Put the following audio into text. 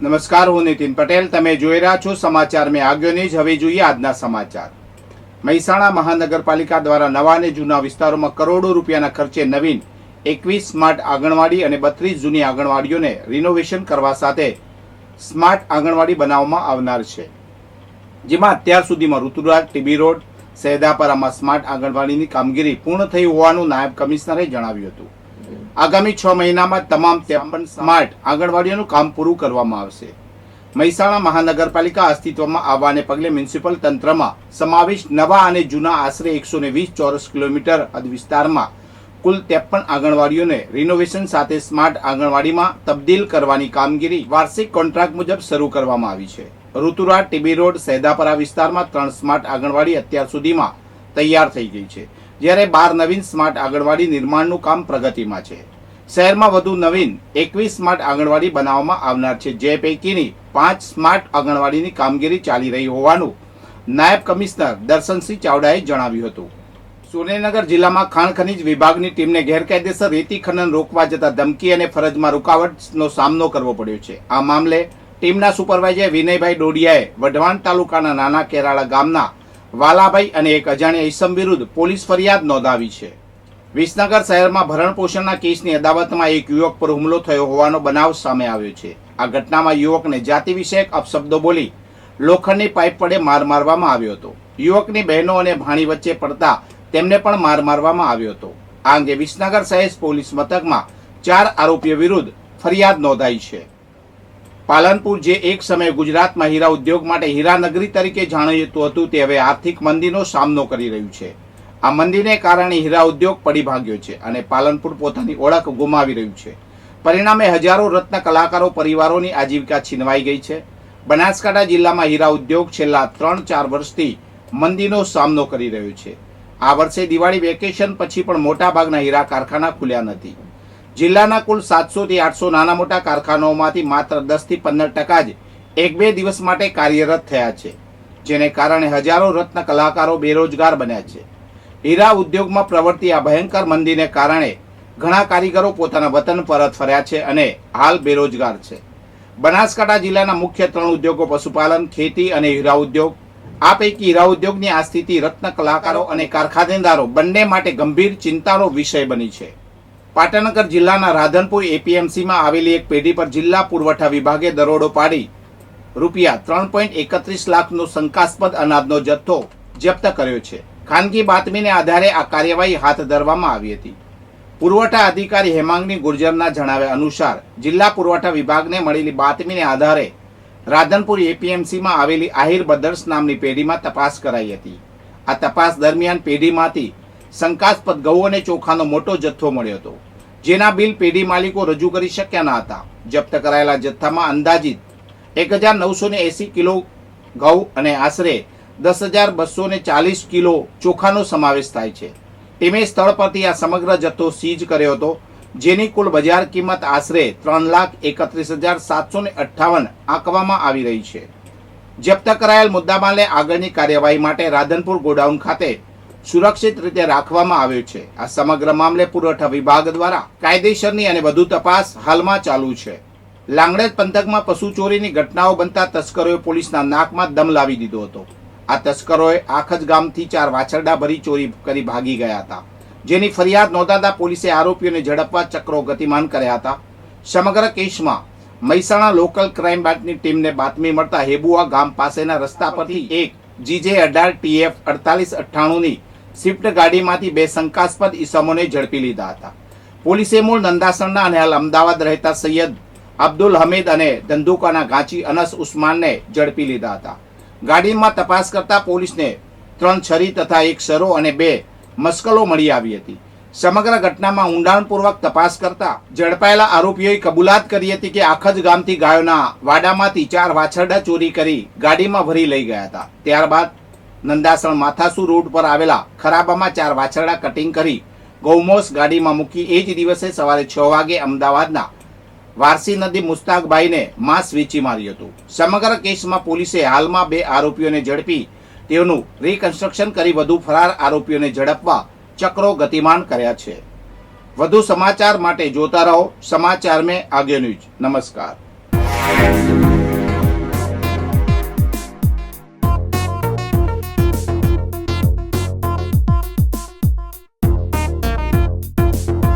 નમસ્કાર, હું નીતિન પટેલ. તમે જોઈ રહ્યા છો સમાચાર મેં આગળ જ હવે જોઈએ આજના સમાચાર. મહેસાણા મહાનગરપાલિકા દ્વારા નવા અને જૂના વિસ્તારોમાં કરોડો રૂપિયાના ખર્ચે નવીન એકવીસ સ્માર્ટ આંગણવાડી અને બત્રીસ જૂની આંગણવાડીઓને રિનોવેશન કરવા સાથે સ્માર્ટ આંગણવાડી બનાવવામાં આવનાર છે. જેમાં અત્યાર સુધીમાં ઋતુરાજ, ટીબી રોડ સહેદાપરામાં સ્માર્ટ આંગણવાડીની કામગીરી પૂર્ણ થઈ હોવાનું નાયબ કમિશનરે જણાવ્યું હતું. આગામી છ મહિનામાં તમામ ત્રેપન સ્માર્ટ આંગણવાડીઓનું કામ પૂરું કરવામાં આવશે. મહેસાણા મહાનગરપાલિકા અસ્તિત્વમાં આવવાને પગલે મ્યુનિસિપલ તંત્રમાં સમાવિષ્ટ નવા અને જૂના આશરે એકસો ને વીસ ચોરસ કિલોમીટર વિસ્તારમાં કુલ ત્રેપન આંગણવાડીઓને રિનોવેશન સાથે સ્માર્ટ આંગણવાડીમાં તબદીલ કરવાની કામગીરી વાર્ષિક કોન્ટ્રાક્ટ મુજબ શરૂ કરવામાં આવી છે. ઋતુરાજ ટીબી રોડ, સૈદાપરા વિસ્તારમાં ત્રણ સ્માર્ટ આંગણવાડી અત્યાર સુધીમાં તૈયાર થઈ ગઈ છે. જ્યારે બાર નવીન સ્માર્ટ આંગણવાડી નિર્માણનું કામ પ્રગતિમાં છે. શહેરમાં વધુ નવીન એકવીસ સ્માર્ટ આંગણવાડી બનાવવામાં આવનાર છે. જે પૈકીની પાંચ સ્માર્ટ આંગણવાડીની કામગીરી ચાલી રહી હોવાનું નાયબ કમિશનર દર્શનસિંહ ચાવડાએ જણાવ્યું હતું. સુરેન્દ્રનગર જિલ્લામાં ખાણ ખનીજ વિભાગની ટીમને ગેરકાયદેસર રેતી ખનન રોકવા જતા ધમકી અને ફરજમાં રૂકાવટનો સામનો કરવો પડ્યો છે. આ મામલે ટીમના સુપરવાઇઝર વિનયભાઈ ડોડિયાએ વઢવાણ તાલુકાના નાના કેરાળા ગામના વાલાભાઈ અને એક અજાણ્યા ઇસમ વિરુદ્ધ પોલીસ ફરિયાદ નોંધાવી છે. વિસનગર શહેરમાં ભરણ પોષણના કેસની અદાવતમાં એક યુવક પર હુમલો થયો હોવાનો બનાવ સામે આવ્યો છે. આ ઘટનામાં યુવકને જાતિ વિષયક અપશબ્દો બોલી લોખંડની પાઇપ વડે માર મારવામાં આવ્યો હતો. યુવકની બહેનો અને ભાણી વચ્ચે પડતા તેમને પણ માર મારવામાં આવ્યો હતો. આ અંગે વિસનગર શહેર પોલીસ મથકમાં ચાર આરોપીઓ વિરુદ્ધ ફરિયાદ નોંધાઈ છે. પાલનપુર જે એક સમયે ગુજરાતમાં હીરા ઉદ્યોગ માટે હીરાનગરી તરીકે જાણીતું હતું, તે હવે આર્થિક મંદીનો સામનો કરી રહ્યું છે. આ મંદીને કારણે હીરા ઉદ્યોગ પડી ભાગ્યો છે અને પાલનપુર પોતાની ઓળખ ગુમાવી રહ્યું છે. પરિણામે હજારો રત્ન કલાકારો પરિવારોની આજીવિકા છીનવાઈ ગઈ છે. બનાસકાંઠા જિલ્લામાં હીરા ઉદ્યોગ છેલ્લા ત્રણ ચાર વર્ષથી મંદીનો સામનો કરી રહ્યો છે. આ વર્ષે દિવાળી વેકેશન પછી પણ મોટાભાગના હીરા કારખાના ખુલ્યા નથી. જિલ્લાના કુલ સાતસો થી આઠસો નાના મોટા કારખાનાઓમાંથી માત્ર દસથી પંદર ટકા જ એક બે દિવસ માટે કાર્યરત થયા છે, જેને કારણે હજારો રત્ન કલાકારો બેરોજગાર બન્યા છે. હીરા ઉદ્યોગમાં પ્રવર્તી આ ભયંકર મંદીને કારણે ઘણા કારીગરો પોતાના વતન પરત ફર્યા છે અને હાલ બેરોજગાર છે. બનાસકાંઠા જિલ્લાના મુખ્ય ત્રણ ઉદ્યોગો પશુપાલન, ખેતી અને હીરા ઉદ્યોગ. આ પૈકી હીરા ઉદ્યોગની આ સ્થિતિ રત્ન કલાકારો અને કારખાનેદારો બંને માટે ગંભીર ચિંતાનો વિષય બની છે. પાટનગર જિલ્લાના રાધનપુર એપીએમસીમાં આવેલી એક પેઢી પર જિલ્લા પુરવઠા વિભાગે દરોડો પાડી રૂપિયા ત્રણ પોઈન્ટ એકત્રીસ લાખનો શંકાસ્પદ અનાજનો જથ્થો જપ્ત કર્યો છે. ખાનગી બાતમીને આધારે આ કાર્યવાહી હાથ ધરવામાં આવી હતી. પુરવઠા અધિકારી હેમાંગની ગુર્જરના જણાવ્યા અનુસાર, જિલ્લા પુરવઠા વિભાગને મળેલી બાતમીને આધારે રાધનપુર એપીએમસીમાં આવેલી આહિર બદર્સ નામની પેઢીમાં તપાસ કરાઈ હતી. આ તપાસ દરમિયાન પેઢીમાંથી શંકાસ્પદ ઘઉં અને ચોખાનો મોટો જથ્થો મળ્યો હતો. જેના બિલ પેઢી માલિકો રજૂ કરી શક્યા ન હતા. જપ્ત કરાયેલા જથ્થામાં અંદાજિત એક હજાર નવસો ને એસી કિલો ઘઉં અને આશરે દસ હજાર બસો ને ચાલીસ કિલો ચોખાનો સમાવેશ થાય છે. ટીમે સ્થળ પરથી આ સમગ્ર જથ્થો સીઝ કર્યો હતો, જેની કુલ બજાર કિંમત આશરે ત્રણ લાખ એકત્રીસ હજાર સાતસો ને અઠ્ઠાવન આંકવામાં આવી રહી છે. જપ્ત કરાયેલ મુદ્દામાલે આગળની કાર્યવાહી માટે રાધનપુર ગોડાઉન ખાતે સુરક્ષિત રીતે રાખવામાં આવ્યો છે. આ સમગ્ર મામલે પુરવઠા વિભાગ દ્વારા કાયદેસરની અને વધુ તપાસ હાલમાં ચાલુ છે. લાંગડેજ પંથકમાં પશુ ચોરીની ઘટનાઓ બનતા તસ્કરોએ પોલીસના નાકમાં દમ લાવી દીધો હતો. આ તસ્કરોએ આખજ ગામથી ચાર વાછરડા ભરી ચોરી કરી ભાગી ગયા હતા. જેની ફરિયાદ નોંધાતા પોલીસે આરોપીઓને ઝડપવા ચક્રો ગતિમાન કર્યા હતા. સમગ્ર કેસમાં મહેસાણા લોકલ ક્રાઇમ બ્રાન્ચની ટીમને બાતમી મળતા હેબુઆ ગામ પાસેના રસ્તા પરથી એક જીજે અઢાર ટીએફ અડતાલીસ અઠ્ઠાણુંની સ્વિફ્ટ ગાડીમાંથી બે શંકાસ્પદ ઈસમોને ઝડપી લીધા હતા. પોલીસે મૂળ નંદાસણના અને હાલ અમદાવાદ રહેતા સૈયદ અબ્દુલ હમીદ અને ધંધુકાના ગાંચી અનસ ઉસ્માનને ઝડપી લીધા હતા. ગાડીમાં તપાસ કરતા પોલીસને ત્રણ છરી તથા એક સરો અને બે મસ્કલો મળી આવી હતી. સમગ્ર ઘટનામાં ઊંડાણપૂર્વક તપાસ કરતા ઝડપાયેલા આરોપીઓએ કબૂલાત કરી હતી કે આખજ ગામથી ગાયોના વાડામાંથી ચાર વાછરડા ચોરી કરી ગાડીમાં ભરી લઈ ગયા હતા. ત્યારબાદ નંદાસણ માથાસુ રોડ પર આવેલા ખરાબામાં ચાર વાછરડા કટિંગ કરી ગૌમોસ ગાડીમાં મૂકી એ જ દિવસે સવારે છ વાગે અમદાવાદના વારસી નદી મુસ્તાકભાઈને માંસ વેચી માર્યું હતું. સમગ્ર કેસમાં પોલીસે હાલમાં બે આરોપીઓને ઝડપી તેઓનું રિકન્સ્ટ્રક્શન કરી વધુ ફરાર આરોપીઓને ઝડપવા ચક્રો ગતિમાન કર્યા છે. વધુ સમાચાર માટે જોતા રહો સમાચાર મેં આગે ન્યૂઝ નમસ્કાર.